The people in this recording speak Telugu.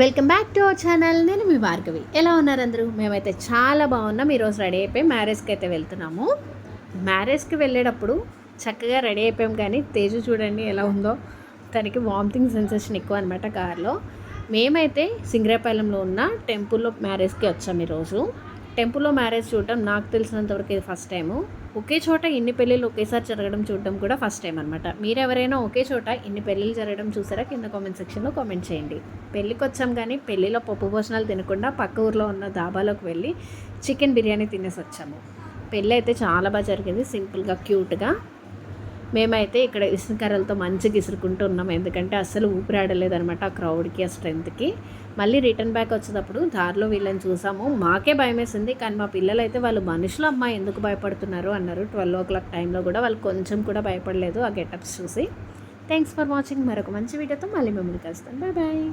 Welcome back to our channel నేను మీ భార్గవి. ఎలా ఉన్నారు అందరూ? మేమైతే చాలా బాగున్నాం. ఈరోజు రెడీ అయిపోయి మ్యారేజ్కి అయితే వెళ్తున్నాము. మ్యారేజ్కి వెళ్ళేటప్పుడు చక్కగా రెడీ అయిపోయాం కానీ తేజు చూడండి ఎలా ఉందో. తనకి వామిటింగ్ సెన్సేషన్ ఎక్కువ అనమాట కార్లో మేమైతే సింగరేపాలెంలో ఉన్న టెంపుల్లో మ్యారేజ్కి వచ్చాము ఈరోజు. టెంపుల్లో మ్యారేజ్ చూడటం నాకు తెలిసినంతవరకు ఇది ఫస్ట్ టైము ఒకే చోట ఇన్ని పెళ్ళిళ్ళు ఒకేసారి జరగడం చూడడం కూడా ఫస్ట్ టైం అనమాట మీరు ఎవరైనా ఒకే చోట ఇన్ని పెళ్ళిళ్ళు జరగడం చూసారా? కింద కామెంట్ సెక్షన్లో కామెంట్ చేయండి. పెళ్ళికి వచ్చాం కానీ పెళ్ళిలో పప్పు భోజనాలు తినకుండా పక్క ఊర్లో ఉన్న దాబాలోకి వెళ్ళి చికెన్ బిర్యానీ తినేసి వచ్చాము పెళ్ళి అయితే చాలా బాగా జరిగింది. సింపుల్గా క్యూట్గా మేమైతే ఇక్కడ ఇసుకర్రలతో మంచిగా ఇసురుకుంటూ ఉన్నాం ఎందుకంటే అస్సలు ఊపిరాడలేదనమాట ఆ క్రౌడ్కి ఆ స్ట్రెంత్కి. మళ్ళీ రిటర్న్ బ్యాక్ వచ్చేటప్పుడు దారిలో వీళ్ళని చూసాము. మాకే భయం వేసింది కానీ మా పిల్లలు అయితే వాళ్ళు మనుషులు అమ్మ ఎందుకు భయపడుతున్నారు అన్నారు. ట్వెల్వ్ ఓ క్లాక్ టైంలో కూడా వాళ్ళు కొంచెం కూడా భయపడలేదు ఆ గెటప్స్ చూసి. Thanks for watching. మరొక మంచి వీడియోతో మళ్ళీ మిమ్మల్ని కలుస్తాను బాయ్ బాయ్.